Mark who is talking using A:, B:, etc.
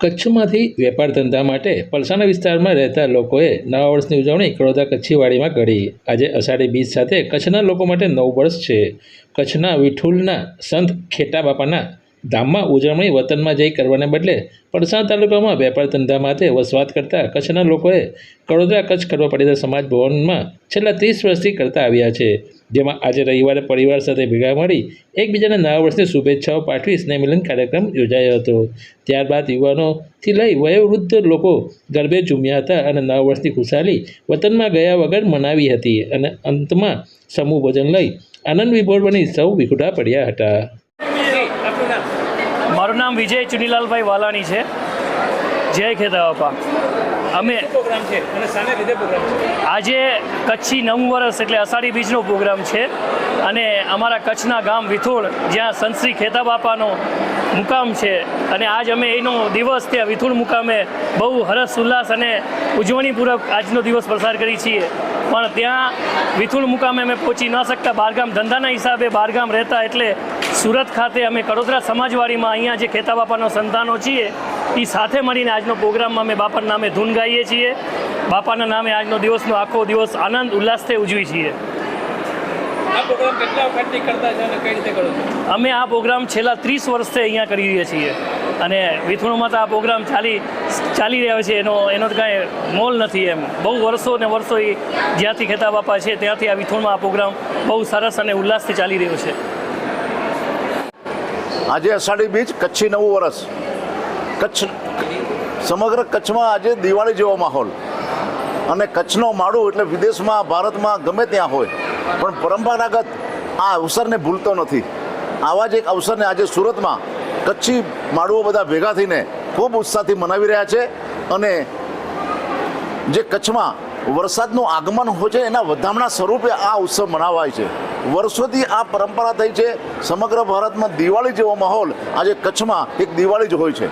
A: કચ્છમાંથી વેપાર ધંધા માટે પલસાણા વિસ્તારમાં રહેતા લોકોએ નવા વર્ષની ઉજવણી કડોદા કચ્છીવાડીમાં કરી. આજે અષાઢી બીજ સાથે કચ્છના લોકો માટે નવું વર્ષ છે. કચ્છના વિઠુલના સંત ખેટા બાપાના ધામમાં ઉજવણી વતનમાં જઈ કરવાને બદલે પડસાણ તાલુકામાં વેપાર ધંધા માટે વસવાટ કરતા કચ્છના લોકોએ કડોદરા કચ્છ કરવા પડેલા સમાજ ભવનમાં છેલ્લા ત્રીસ વર્ષથી કરતા આવ્યા છે. જેમાં આજે રવિવારે પરિવાર સાથે ભેગા મળી એકબીજાને નવા વર્ષની શુભેચ્છાઓ પાઠવી સ્નેહમિલન કાર્યક્રમ યોજાયો હતો. ત્યારબાદ યુવાનોથી લઈ વયોવૃદ્ધ લોકો ગરબે ઝૂમ્યા હતા અને નવા વર્ષની ખુશાલી વતનમાં ગયા વગર મનાવી હતી અને અંતમાં સમૂહ ભોજન લઈ આનંદ વિભોર બની સૌ વિખુટા પડ્યા હતા.
B: મારું નામ વિજય ચુનીલાલભાઈ વાલાણી છે. જય ખેતા બાપા. અમે આજે કચ્છી નવું વર્ષ એટલે અષાઢી બીજનો પ્રોગ્રામ છે. અને અમારા કચ્છના ગામ વિથોળ જ્યાં સંતશ્રી ખેતા બાપાનો મુકામ છે. અને આજ અમે એનો દિવસ ત્યાં વિથુળ મુકામે બહુ હરસ ઉલ્લાસ અને ઉજવણીપૂર્વક આજનો દિવસ પસાર કરી છીએ. પણ ત્યાં વિથુળ મુકામે અમે પહોંચી ન શકતા. બહારગામ ધંધાના હિસાબે બહારગામ રહેતા એટલે સુરત ખાતે અમે કડોદરા સમાજવાડીમાં અહીંયા જે ખેતા બાપાનો સંતાનો છીએ એ સાથે મળીને આજનો પ્રોગ્રામમાં અમે બાપાના નામે ધૂન ગાઈએ છીએ. બાપાના નામે આજનો દિવસનો આખો દિવસ આનંદ ઉલ્લાસથી ઉજવી છીએ. અમે આ પ્રોગ્રામ છેલ્લા ત્રીસ વર્ષથી અહીંયા કરી રહ્યા છીએ. અને વિથુણમાં તો આ પ્રોગ્રામ ચાલી ચાલી રહ્યો છે એનો એનો તો કાંઈ મોલ નથી એમ. બહુ વર્ષો ને વર્ષો એ જ્યાંથી ખેતા બાપા છે ત્યાંથી આ વિથુણમાં આ પ્રોગ્રામ બહુ સરસ અને ઉલ્લાસથી ચાલી રહ્યો છે.
C: આજે અષાઢી બીજ કચ્છી નવું વર્ષ કચ્છ, સમગ્ર કચ્છમાં આજે દિવાળી જેવો માહોલ. અને કચ્છનો માળું એટલે વિદેશમાં, ભારતમાં ગમે ત્યાં હોય, પણ પરંપરાગત આ અવસરને ભૂલતો નથી. આવા જ એક અવસરને આજે સુરતમાં કચ્છી માળુઓ બધા ભેગા થઈને ખૂબ ઉત્સાહથી મનાવી રહ્યા છે. અને જે કચ્છમાં વરસાદનું આગમન હોય છે, એના વધામણા સ્વરૂપે આ ઉત્સવ મનાવાય છે. વર્ષોથી આ પરંપરા થઈ છે, સમગ્ર ભારતમાં દિવાળી જેવો માહોલ આજે કચ્છમાં એક દિવાળી જ હોય છે.